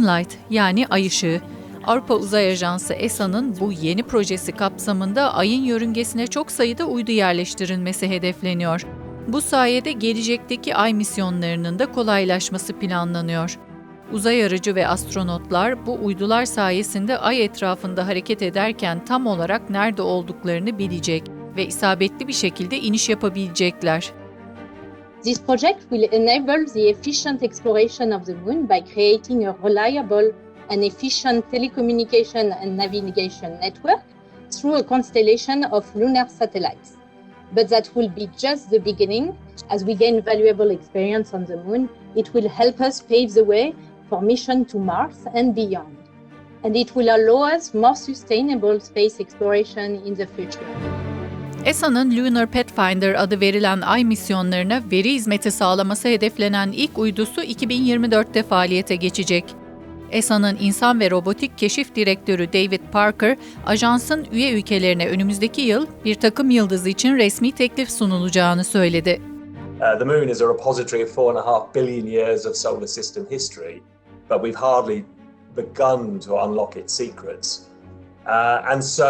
Moonlight yani Ay Işığı. Avrupa Uzay Ajansı ESA'nın bu yeni projesi kapsamında Ay'ın yörüngesine çok sayıda uydu yerleştirilmesi hedefleniyor. Bu sayede gelecekteki Ay misyonlarının da kolaylaşması planlanıyor. Uzay aracı ve astronotlar bu uydular sayesinde Ay etrafında hareket ederken tam olarak nerede olduklarını bilecek ve isabetli bir şekilde iniş yapabilecekler. This project will enable the efficient exploration of the Moon by creating a reliable and efficient telecommunication and navigation network through a constellation of lunar satellites. But that will be just the beginning. As we gain valuable experience on the Moon, it will help us pave the way for mission to Mars and beyond. And it will allow us more sustainable space exploration in the future. ESA'nın Lunar Pathfinder adı verilen Ay misyonlarına veri hizmeti sağlaması hedeflenen ilk uydusu 2024'te faaliyete geçecek. ESA'nın insan ve robotik keşif direktörü David Parker, ajansın üye ülkelerine önümüzdeki yıl bir takım yıldızı için resmi teklif sunulacağını söyledi. Uh, the moon is a repository of four and a half billion years of solar system history, but we've hardly begun to unlock its secrets. Uh, and so,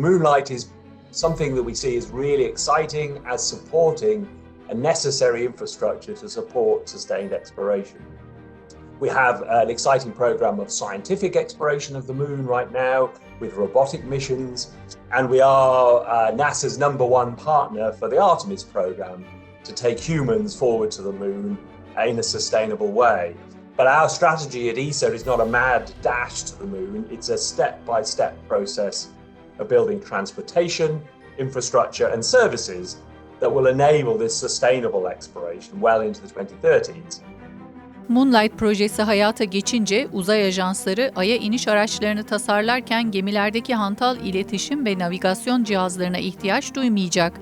Moonlight is something that we see as really exciting as supporting a necessary infrastructure to support sustained exploration. We have an exciting program of scientific exploration of the moon right now with robotic missions, and we are uh, NASA's number one partner for the Artemis program to take humans forward to the moon in a sustainable way. But our strategy at ESA is not a mad dash to the moon, it's a step by step process of building transportation, infrastructure, and services that will enable this sustainable exploration well into the 2030s. Moonlight projesi hayata geçince uzay ajansları Ay'a iniş araçlarını tasarlarken gemilerdeki hantal iletişim ve navigasyon cihazlarına ihtiyaç duymayacak.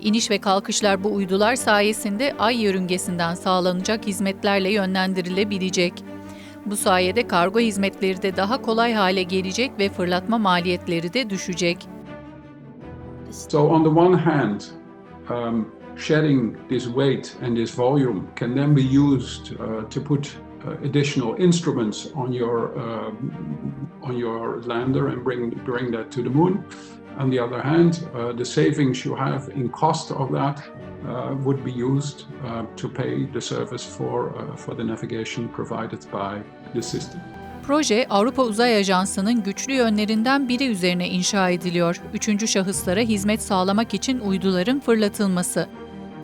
İniş ve kalkışlar bu uydular sayesinde Ay yörüngesinden sağlanacak hizmetlerle yönlendirilebilecek. Bu sayede kargo hizmetleri de daha kolay hale gelecek ve fırlatma maliyetleri de düşecek. So on the one hand, um, shedding this weight and this volume can then be used uh, to put uh, additional instruments on your uh, on your lander and bring bring that to the moon. On the other hand, uh, the savings you have in cost of that would be used uh, to pay the service for for the navigation provided by the system. Proje Avrupa Uzay Ajansı'nın güçlü yönlerinden biri üzerine inşa ediliyor. Üçüncü şahıslara hizmet sağlamak için uyduların fırlatılması.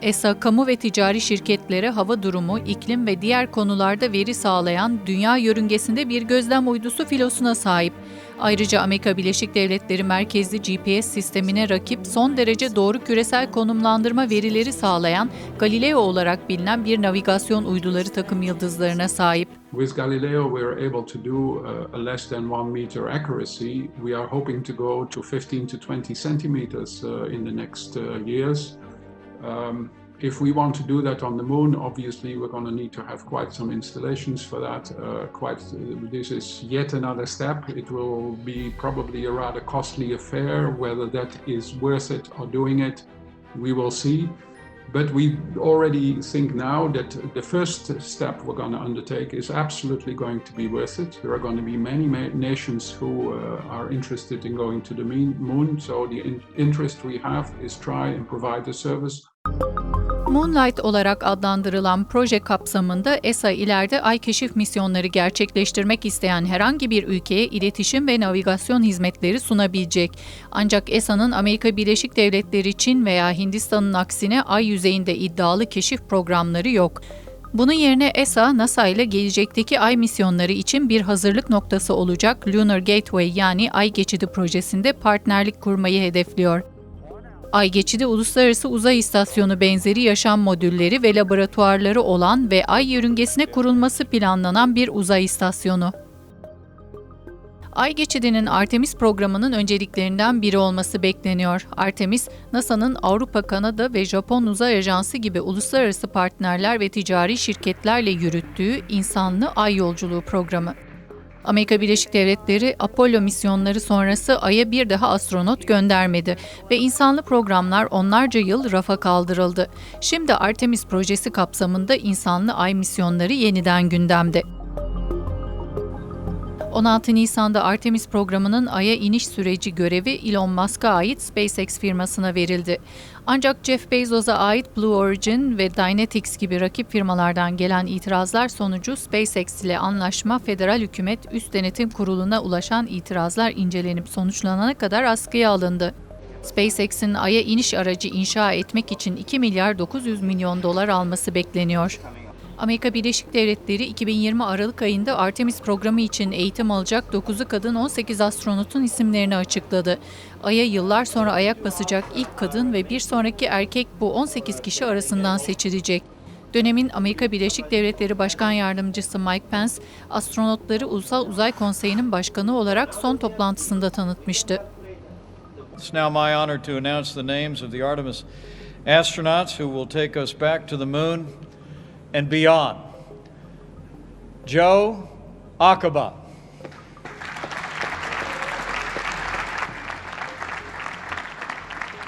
ESA, kamu ve ticari şirketlere hava durumu, iklim ve diğer konularda veri sağlayan dünya yörüngesinde bir gözlem uydusu filosuna sahip. Ayrıca Amerika Birleşik Devletleri merkezli GPS sistemine rakip son derece doğru küresel konumlandırma verileri sağlayan Galileo olarak bilinen bir navigasyon uyduları takım yıldızlarına sahip. With Galileo, we are able to do uh, a less than one meter accuracy. We are hoping to go to 15 to 20 centimeters uh, in the next uh, years. Um, if we want to do that on the moon, obviously we're going to need to have quite some installations for that. Uh, quite, this is yet another step. It will be probably a rather costly affair. Whether that is worth it or doing it, we will see. But we already think now that the first step we're going to undertake is absolutely going to be worth it. There are going to be many ma- nations who uh, are interested in going to the moon. So the in- interest we have is try and provide the service Moonlight olarak adlandırılan proje kapsamında ESA ileride ay keşif misyonları gerçekleştirmek isteyen herhangi bir ülkeye iletişim ve navigasyon hizmetleri sunabilecek. Ancak ESA'nın Amerika Birleşik Devletleri, Çin veya Hindistan'ın aksine ay yüzeyinde iddialı keşif programları yok. Bunun yerine ESA, NASA ile gelecekteki ay misyonları için bir hazırlık noktası olacak Lunar Gateway yani Ay Geçidi projesinde partnerlik kurmayı hedefliyor. Ay geçidi uluslararası uzay istasyonu benzeri yaşam modülleri ve laboratuvarları olan ve ay yörüngesine kurulması planlanan bir uzay istasyonu. Ay geçidinin Artemis programının önceliklerinden biri olması bekleniyor. Artemis, NASA'nın Avrupa, Kanada ve Japon Uzay Ajansı gibi uluslararası partnerler ve ticari şirketlerle yürüttüğü insanlı ay yolculuğu programı. Amerika Birleşik Devletleri Apollo misyonları sonrası Ay'a bir daha astronot göndermedi ve insanlı programlar onlarca yıl rafa kaldırıldı. Şimdi Artemis projesi kapsamında insanlı Ay misyonları yeniden gündemde. 16 Nisan'da Artemis programının Ay'a iniş süreci görevi Elon Musk'a ait SpaceX firmasına verildi. Ancak Jeff Bezos'a ait Blue Origin ve Dynetics gibi rakip firmalardan gelen itirazlar sonucu SpaceX ile anlaşma federal hükümet üst denetim kuruluna ulaşan itirazlar incelenip sonuçlanana kadar askıya alındı. SpaceX'in Ay'a iniş aracı inşa etmek için 2 milyar 900 milyon dolar alması bekleniyor. Amerika Birleşik Devletleri 2020 Aralık ayında Artemis programı için eğitim alacak 9'u kadın 18 astronotun isimlerini açıkladı. Ay'a yıllar sonra ayak basacak ilk kadın ve bir sonraki erkek bu 18 kişi arasından seçilecek. Dönemin Amerika Birleşik Devletleri Başkan Yardımcısı Mike Pence, astronotları Ulusal Uzay Konseyi'nin başkanı olarak son toplantısında tanıtmıştı. It's now my honor to announce the names of the Artemis astronauts who will take us back to the moon and beyond. Joe Akaba.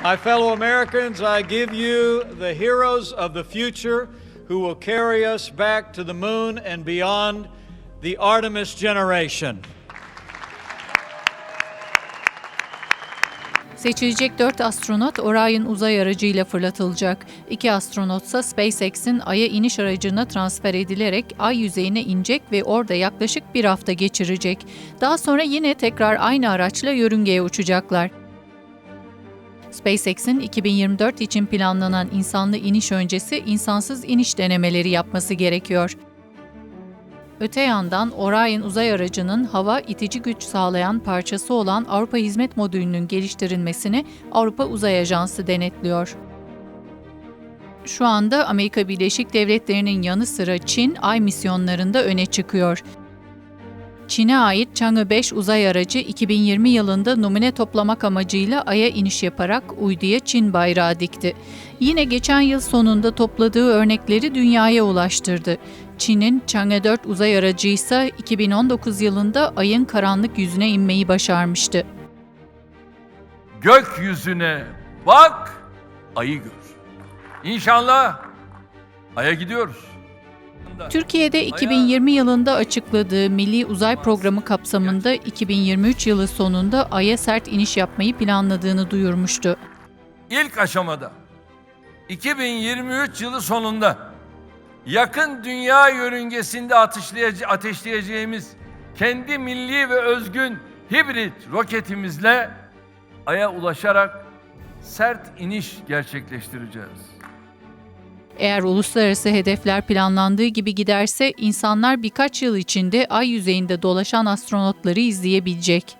My fellow Americans, I give you the heroes of the future who will carry us back to the moon and beyond, the Artemis generation. Seçilecek 4 astronot Orion uzay aracıyla fırlatılacak. 2 astronotsa SpaceX'in Ay'a iniş aracına transfer edilerek Ay yüzeyine inecek ve orada yaklaşık bir hafta geçirecek. Daha sonra yine tekrar aynı araçla yörüngeye uçacaklar. SpaceX'in 2024 için planlanan insanlı iniş öncesi insansız iniş denemeleri yapması gerekiyor. Öte yandan Orion uzay aracının hava itici güç sağlayan parçası olan Avrupa Hizmet Modülü'nün geliştirilmesini Avrupa Uzay Ajansı denetliyor. Şu anda Amerika Birleşik Devletleri'nin yanı sıra Çin ay misyonlarında öne çıkıyor. Çin'e ait Chang'e 5 uzay aracı 2020 yılında numune toplamak amacıyla Ay'a iniş yaparak uyduya Çin bayrağı dikti. Yine geçen yıl sonunda topladığı örnekleri dünyaya ulaştırdı. Çin'in Chang'e 4 uzay aracı ise 2019 yılında Ay'ın karanlık yüzüne inmeyi başarmıştı. Gökyüzüne bak, ayı gör. İnşallah aya gidiyoruz. Türkiye'de 2020 yılında açıkladığı Milli Uzay Programı kapsamında 2023 yılı sonunda Ay'a sert iniş yapmayı planladığını duyurmuştu. İlk aşamada 2023 yılı sonunda yakın dünya yörüngesinde ateşleyece- ateşleyeceğimiz kendi milli ve özgün hibrit roketimizle aya ulaşarak sert iniş gerçekleştireceğiz. Eğer uluslararası hedefler planlandığı gibi giderse insanlar birkaç yıl içinde ay yüzeyinde dolaşan astronotları izleyebilecek.